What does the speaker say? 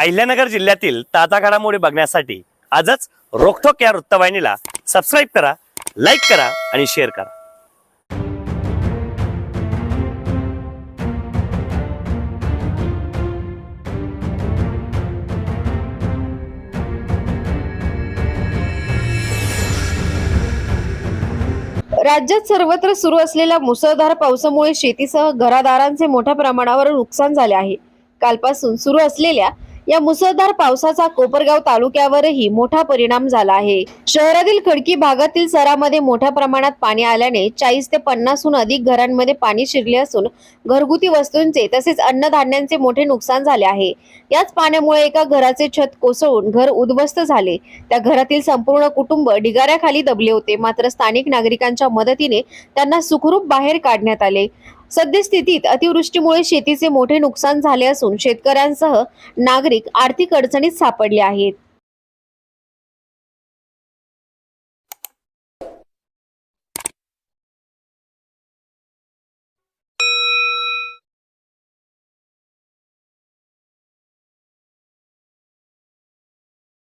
अहिल्यानगर जिल्ह्यातील ताजा घडामोडी बघण्यासाठी आजच रोखोक या वृत्तवाहिनीला सबस्क्राईब करा लाईक करा आणि शेअर करा. राज्यात सर्वत्र सुरू असलेल्या मुसळधार पावसामुळे शेतीसह घरादारांचे मोठ्या प्रमाणावर नुकसान झाले आहे. कालपासून सुरू असलेल्या या मुसळधार पावसाचा कोपरगाव तालुक्यावरही मोठा परिणाम झाला आहे. शहरातील खडकी भागातील सरामध्ये मोठ्या प्रमाणात पाणी आल्याने चाळीस ते पन्नासहून अधिक घरांमध्ये पाणी शिरले असून घरगुती वस्तूंचे तसेच अन्नधान्यांचे मोठे नुकसान झाले आहे. याच पाण्यामुळे एका घराचे छत कोसळून घर उद्ध्वस्त झाले. त्या घरातील संपूर्ण कुटुंब ढिगाऱ्याखाली दबले होते. मात्र स्थानिक नागरिकांच्या मदतीने त्यांना सुखरूप बाहेर काढण्यात आले. सद्यस्थितीत अतिवृष्टीमुळे शेतीचे मोठे नुकसान झाले असून शेतकऱ्यांसह नागरिक आर्थिक अडचणीत सापडले आहेत.